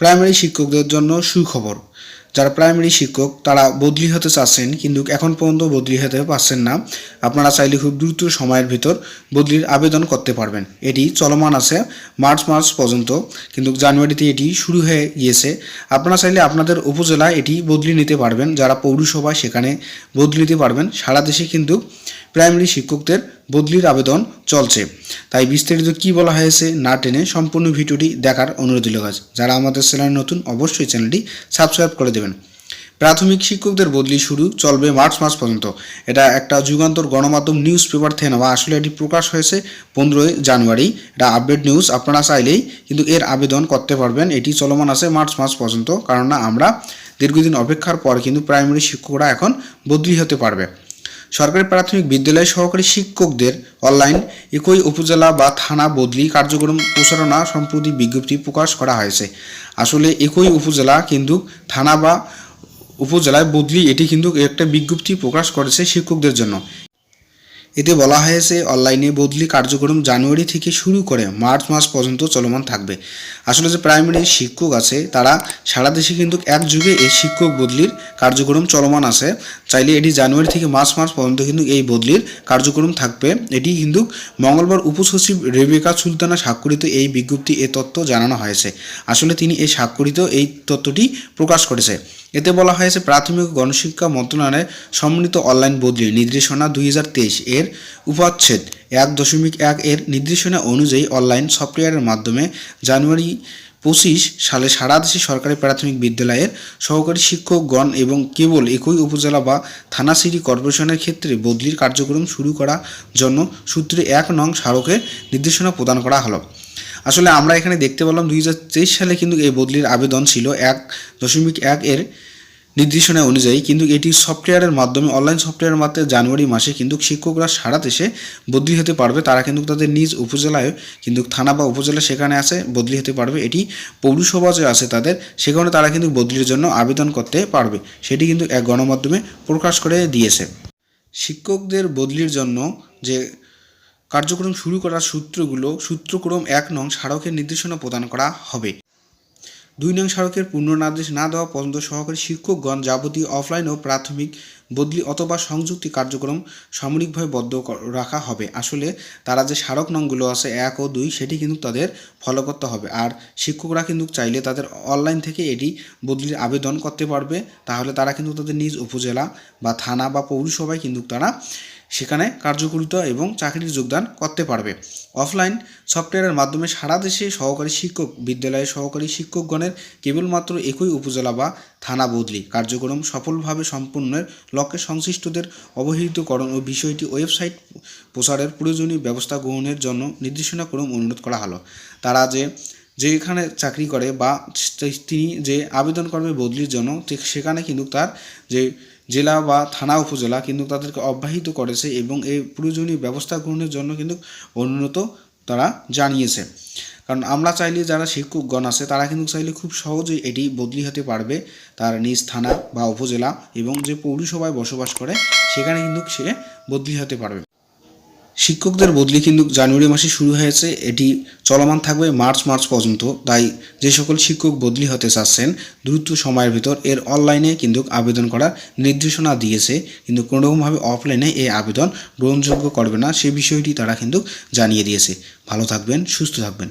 Primary শিক্ষকদের জন্য সুখবর। যারা প্রাইমারি শিক্ষক, তারা বদলি হতে চাচ্ছেন, কিন্তু এখন পর্যন্ত বদলি হতে পারছেন না। আপনারা চাইলে খুব দ্রুত সময়ের ভিতর বদলির আবেদন করতে পারবেন। এটি চলমান আছে মার্চ মাস পর্যন্ত, কিন্তু জানুয়ারিতে এটি শুরু হয়ে গিয়েছে। আপনারা চাইলে আপনাদের উপজেলায় এটি বদলি নিতে পারবেন। যারা পৌরসভা সেখানে বদলি নিতে পারবেন, সারা দেশে কিন্তু প্রাইমারি শিক্ষকদের বদলির আবেদন চলছে। তাই বিস্তারিত কি বলা হয়েছে না টেনে সম্পূর্ণ ভিডিওটি দেখার অনুরোধ দিল গাছ। যারা আমাদের চ্যানেল নতুন, অবশ্যই চ্যানেলটি সাবস্ক্রাইব করে দেবেন। প্রাথমিক শিক্ষকদের বদলি শুরু চলবে মার্চ মাস পর্যন্ত। এটা একটা যুগান্তর গণমাধ্যম নিউজ পেপার থেকে নেওয়া। আসলে এটি প্রকাশ হয়েছে পনেরোই জানুয়ারি। এটা আপডেট নিউজ, আপনারা চাইলেই কিন্তু এর আবেদন করতে পারবেন। এটি চলমান আছে মার্চ মাস পর্যন্ত। কারণ না আমরা দীর্ঘদিন অপেক্ষার পর কিন্তু প্রাইমারি শিক্ষকরা এখন বদলি হতে পারবে। সরকারি প্রাথমিক বিদ্যালয় সহকারী শিক্ষকদের অনলাইন একই উপজেলা বা থানা বদলি কার্যক্রম প্রচারণা সম্প্রতি বিজ্ঞপ্তি প্রকাশ করা হয়েছে। আসলে একই উপজেলা কিন্তু থানা বা উপজেলায় বদলি এটি কিন্তু একটা বিজ্ঞপ্তি প্রকাশ করেছে শিক্ষকদের জন্য। এতে বলা হয়েছে, অনলাইনে বদলি কার্যক্রম জানুয়ারি থেকে শুরু করে মার্চ মাস পর্যন্ত চলমান থাকবে। আসলে যে প্রাইমারি শিক্ষক আছে, তারা সারা দেশে কিন্তু এক যুগে এই শিক্ষক বদলির কার্যক্রম চলমান আছে। চাইলে এটি জানুয়ারি থেকে মার্চ মাস পর্যন্ত কিন্তু এই বদলির কার্যক্রম থাকবে। এটি কিন্তু মঙ্গলবার উপসচিব রেবেকা সুলতানা স্বাক্ষরিত এই বিজ্ঞপ্তি এ তথ্য জানানো হয়েছে। আসলে তিনি এই স্বাক্ষরিত এই তথ্যটি প্রকাশ করেছে। এতে বলা হয়েছে, প্রাথমিক গণশিক্ষা মন্ত্রণালয়ের সম্মিলিত অনলাইন বদলি নির্দেশনা দুই হাজার তেইশ এর উপাচ্ছেদ। এক দশমিক এক এর নির্দেশনা অনুযায়ী অনলাইন সফটওয়্যারের মাধ্যমে জানুয়ারি পঁচিশ সালে সারা দেশে সরকারি প্রাথমিক বিদ্যালয়ের সহকারী শিক্ষকগণ এবং কেবল একই উপজেলা বা থানা সিটি কর্পোরেশনের ক্ষেত্রে বদলির কার্যক্রম শুরু করার জন্য সূত্রে এক নং স্মারকের নির্দেশনা প্রদান করা হলো। আসলে আমরা এখানে দেখতে পেলাম দুই সালে কিন্তু এই বদলির আবেদন ছিল এক দশমিক এক এর নির্দেশনা অনুযায়ী কিন্তু এটি সফটওয়্যারের মাধ্যমে, অনলাইন সফটওয়্যারের মাধ্যমে জানুয়ারি মাসে কিন্তু শিক্ষকরা সারা দেশে বদলি হতে পারবে। তারা কিন্তু তাদের নিজ উপজেলায় কিন্তু থানা বা উপজেলা সেখানে আছে, বদলি হতে পারবে। এটি পৌরসভা যে আছে তাদের সেখানে তারা কিন্তু বদলির জন্য আবেদন করতে পারবে। সেটি কিন্তু এক গণমাধ্যমে প্রকাশ করে দিয়েছে। শিক্ষকদের বদলির জন্য যে কার্যক্রম শুরু করার সূত্রগুলো, সূত্রক্রম এক নং, স্মারকের নির্দেশনা প্রদান করা হবে। দুই নং স্মারকের পুনর্নির্দেশ না দেওয়া পর্যন্ত সহকারী শিক্ষকগণ যাবতীয় অফলাইন ও প্রাথমিক বদলি অথবা সংযুক্তি কার্যক্রম সামরিকভাবে বদ্ধ রাখা হবে। আসলে তারা যে স্মারক নংগুলো আছে এক ও দুই, সেটি কিন্তু তাদের ফলো করতে হবে। আর শিক্ষকরা কিন্তু চাইলে তাদের অনলাইন থেকে এটি বদলির আবেদন করতে পারবে। তাহলে তারা কিন্তু তাদের নিজ উপজেলা বা থানা বা পৌরসভায় কিন্তু তারা সেখানে কার্যকরিতা এবং চাকরির যোগদান করতে পারবে। অফলাইন সফটওয়্যারের মাধ্যমে সারা দেশে সহকারী শিক্ষক বিদ্যালয়ে সহকারী শিক্ষকগণের কেবলমাত্র একই উপজেলা বা থানা বদলি। কার্যক্রম সফলভাবে সম্পন্নের লক্ষ্যে সংশ্লিষ্টদের অবহিতকরণ ও বিষয়টি ওয়েবসাইট প্রচারের প্রয়োজনীয় ব্যবস্থা গ্রহণের জন্য নির্দেশনাক্রম অনুরোধ করা হলো। তারা যে, যেখানে চাকরি করে বা তিনি যে আবেদন করবে বদলির জন্য সেখানে কিন্তু তার যে জেলা বা থানা, উপজেলা কিন্তু তাদেরকে অব্যাহিত করেছে এবং এই প্রয়োজনীয় ব্যবস্থা গ্রহণের জন্য কিন্তু অনুন্নত তারা জানিয়েছে। কারণ আমরা চাইলে যারা শিক্ষকগণ আছে, তারা কিন্তু চাইলে খুব সহজেই এটি বদলি হতে পারবে তার নিজ থানা বা উপজেলা এবং যে পৌরসভায় বসবাস করে, সেখানে কিন্তু সে বদলি হতে পারবে। শিক্ষকদের বদলি কিন্তু জানুয়ারি মাসে শুরু হয়েছে। এটি চলমান থাকবে মার্চ মার্চ পর্যন্ত। তাই যে সকল শিক্ষক বদলি হতে চাচ্ছেন, দ্রুত সময়ের ভিতর এর অনলাইনে কিন্তু আবেদন করার নির্দেশনা দিয়েছে। কিন্তু কোনোরকমভাবে অফলাইনে এই আবেদন গ্রহণযোগ্য করবে না, সে বিষয়টি তারা কিন্তু জানিয়ে দিয়েছে। ভালো থাকবেন, সুস্থ থাকবেন।